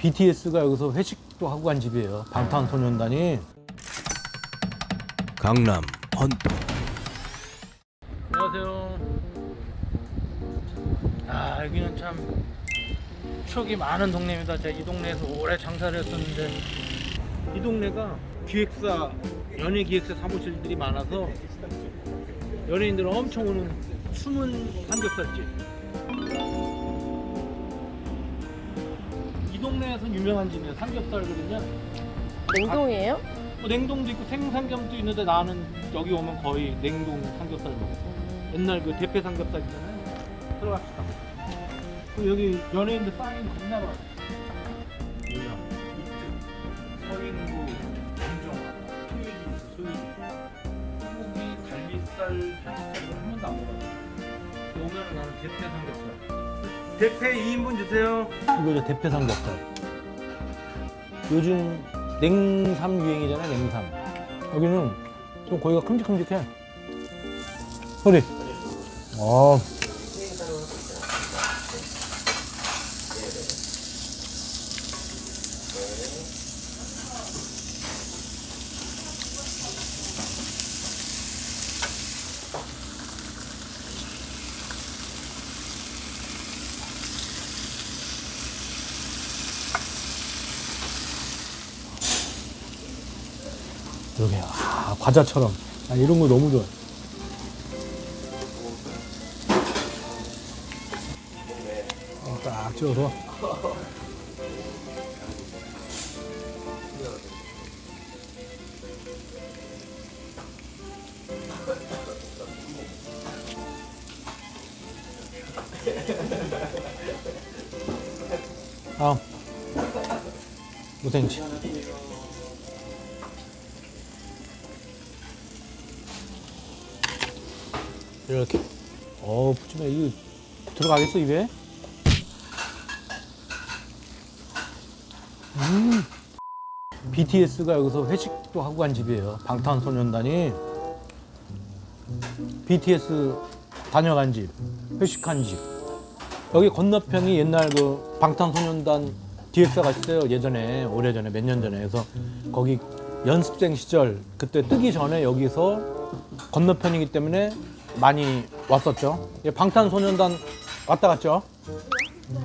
BTS가 여기서 회식도 하고 간 집이에요. 방탄소년단이. 강남 헌터 안녕하세요. 아 여기는 참 추억이 많은 동네입니다. 제가 이 동네에서 오래 장사를 했었는데 이 동네가 기획사 연예 기획사 사무실들이 많아서 연예인들 엄청 오는 숨은 삼겹살집. 이 동네에서 유명한 집이에요. 삼겹살거든요. 냉동이에요? 뭐 냉동도 있고 생삼겹도 있는데 나는 여기 오면 거의 냉동 삼겹살 먹어. 옛날 그 대패 삼겹살 있잖아요. 들어갑시다. 그리고 여기 연예인들 사인 겁나 많아. 유명. 이트, 서인구, 김정아, 소유진, 소유진. 소고기, 갈비살, 편집살을 한 번도 안 먹어봤어. 오면은 나는 대패 삼겹살. 대패 2인분 주세요. 이거 이제 대패 삼겹살. 요즘 냉삼 유행이잖아요, 냉삼. 여기는 좀 고기가 큼직큼직해. 소리. 어. 이렇게 아, 과자처럼 아, 이런 거 너무 좋아. 어, 딱 찍어서. 다음 무생치. 이렇게. 어, 푸짐해. 이거 들어가겠어, 입에? 음. BTS가 여기서 회식도 하고 간 집이에요. 방탄소년단이. BTS 다녀간 집, 회식한 집. 여기 건너편이 옛날 그 방탄소년단 기획사가 있어요. 예전에, 오래전에, 몇 년 전에. 그래서 거기 연습생 시절, 그때 뜨기 전에 여기서 건너편이기 때문에 많이 왔었죠. 예, 방탄소년단 왔다 갔죠.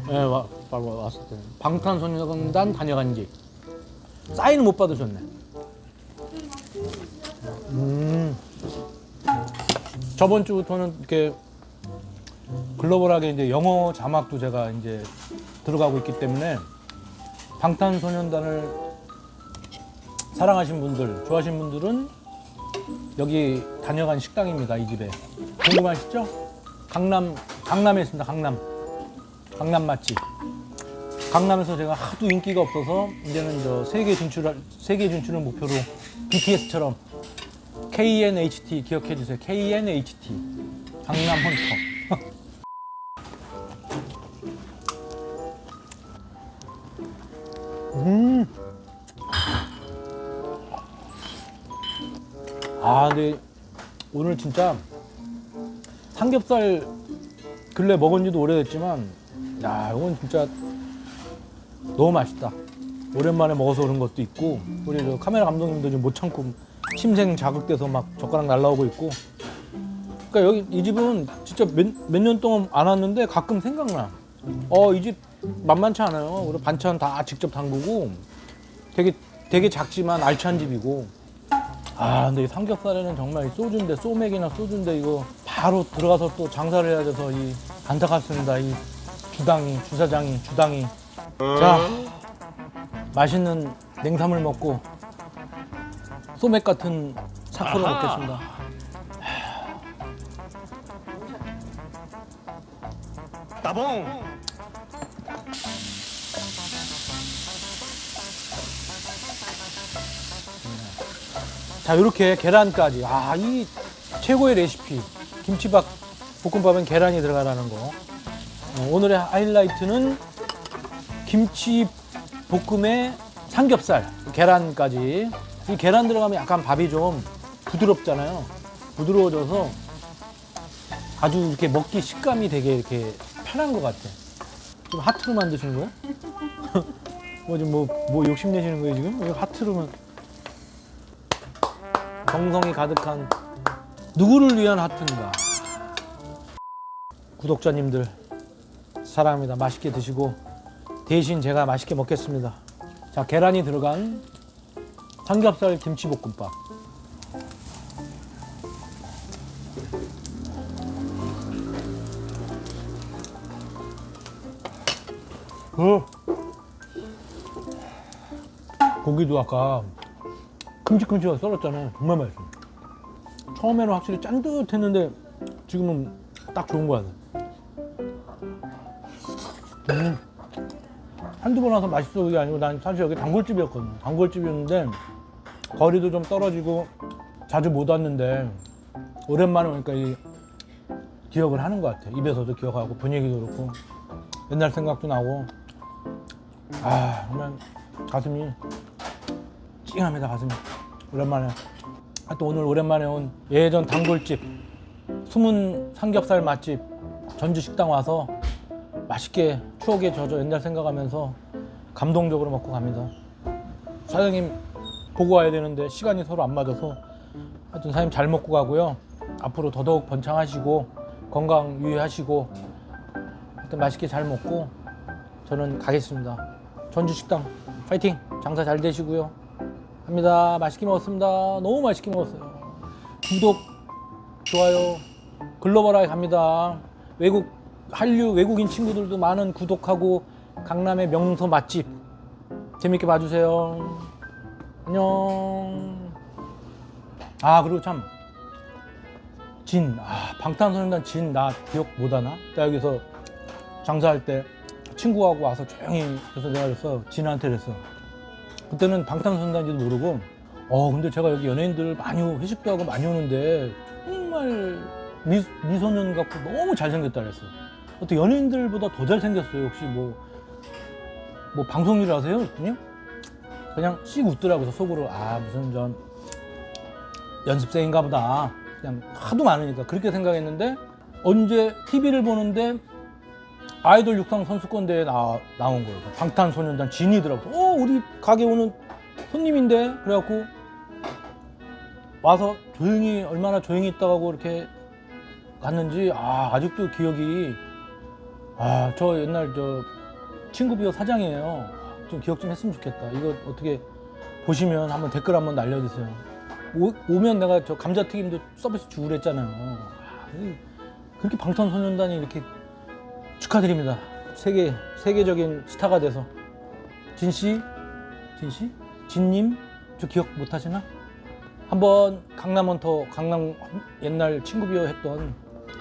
예, 와, 바로 왔을 때. 방탄소년단 다녀간 집. 사인은 못 받으셨네. 음. 저번 주부터는 이렇게 글로벌하게 이제 영어 자막도 제가 이제 들어가고 있기 때문에 방탄소년단을 사랑하신 분들, 좋아하신 분들은 여기 다녀간 식당입니다. 이 집에 궁금하시죠? 강남 강남에 있습니다. 강남 강남 맛집. 강남에서 제가 하도 인기가 없어서 이제는 저 세계 진출 세계 진출을 목표로 BTS처럼 KNHT 기억해 주세요. KNHT 강남 헌터. 음. 아, 근데 오늘 진짜 삼겹살 근래 먹은 지도 오래됐지만, 야, 이건 진짜 너무 맛있다. 오랜만에 먹어서 그런 것도 있고, 우리 저 카메라 감독님도 지금 못 참고 심생 자극돼서 막 젓가락 날라오고 있고. 그러니까 여기 이 집은 진짜 몇 년 동안 안 왔는데 가끔 생각나. 어, 이 집 만만치 않아요. 우리 반찬 다 직접 담그고 되게 되게 작지만 알찬 집이고. 아, 근데 이 삼겹살에는 정말 이 소주인데 소맥이나 소주인데 이거 바로 들어가서 또 장사를 해야 돼서 이 안타깝습니다. 이 주당이 주사장이 주당이. 자, 맛있는 냉삼을 먹고 소맥 같은 사포를 먹겠습니다. 따봉 자, 이렇게 계란까지. 아, 이 최고의 레시피. 김치밥 볶음밥엔 계란이 들어가라는 거. 어, 오늘의 하이라이트는 김치 볶음에 삼겹살, 계란까지. 이 계란 들어가면 약간 밥이 좀 부드럽잖아요. 부드러워져서 아주 이렇게 먹기 식감이 되게 이렇게 편한 것 같아. 좀 하트로 만드신 거예요? 뭐 지금 뭐, 뭐 욕심내시는 거예요 지금? 이거 하트로만 정성이 가득한 누구를 위한 하트인가? 구독자님들 사랑합니다. 맛있게 드시고 대신 제가 맛있게 먹겠습니다. 자 계란이 들어간 삼겹살 김치볶음밥. 어. 고기도 아까 큼직큼직하게 썰었잖아요. 정말 맛있어. 처음에는 확실히 짠듯했는데 지금은 딱 좋은 거 같아. 음. 한두 번 와서 맛있어 그게 아니고 난 사실 여기 단골집이었거든. 단골집이었는데 거리도 좀 떨어지고 자주 못 왔는데 오랜만에 오니까 이 기억을 하는 것 같아. 입에서도 기억하고 분위기도 그렇고 옛날 생각도 나고 아 정말 가슴이 찡합니다 가슴이 오랜만에 아, 또 오늘 오랜만에 온 예전 단골집 숨은 삼겹살 맛집 전주 식당 와서 맛있게 추억에 젖어 옛날 생각하면서 감동적으로 먹고 갑니다 사장님 보고 와야 되는데 시간이 서로 안 맞아서 하여튼 사장님 잘 먹고 가고요 앞으로 더더욱 번창하시고 건강 유의하시고 하여튼 맛있게 잘 먹고 저는 가겠습니다. 전주 식당 파이팅! 장사 잘 되시고요. 합니다. 맛있게 먹었습니다. 너무 맛있게 먹었어요. 구독, 좋아요, 글로벌하게 갑니다. 외국 한류 외국인 친구들도 많은 구독하고 강남의 명소 맛집 재밌게 봐주세요. 안녕. 아 그리고 참 진, 아, 방탄소년단 진, 나 기억 못하나? 나 여기서 장사할 때 친구하고 와서 조용히 그래서 내가 그랬어. 진한테 그랬어. 그때는 방탄소년단인지도 모르고, 어, 근데 제가 여기 연예인들 많이, 오- 회식도 하고 많이 오는데, 정말 미, 미소년 같고 너무 잘생겼다 그랬어. 어떻게 연예인들보다 더 잘생겼어요. 혹시 뭐, 뭐 방송 일 하세요? 그랬더니 그냥 씩 웃더라고요. 속으로. 아, 무슨 전 연습생인가 보다. 그냥 하도 많으니까 그렇게 생각했는데 언제 TV를 보는데 아이돌 육상 선수권 대회에 나, 나온 거예요. 방탄소년단 진이더라고. 어, 우리 가게 오는 손님인데 그래갖고 와서 조용히 얼마나 조용히 있다가고 이렇게 갔는지 아 아직도 기억이 아 저 옛날 저 친구 비어 사장이에요. 좀 기억 좀 했으면 좋겠다. 이거 어떻게 보시면 한번 댓글 한번 날려주세요. 오, 오면 내가 저 감자튀김도 서비스 주고 그랬잖아요. 아, 이- 그렇게 방탄소년단이 이렇게 축하드립니다. 세계 세계적인 스타가 돼서 진 씨, 진 씨, 진님 저 기억 못 하시나? 한번 강남헌터 강남 옛날 친구 비어 했던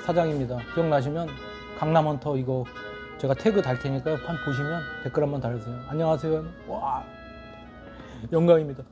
사장입니다. 기억나시면 강남헌터 이거 제가 태그 달 테니까 한 보시면 댓글 한번 달으세요. 안녕하세요. 와 영광입니다.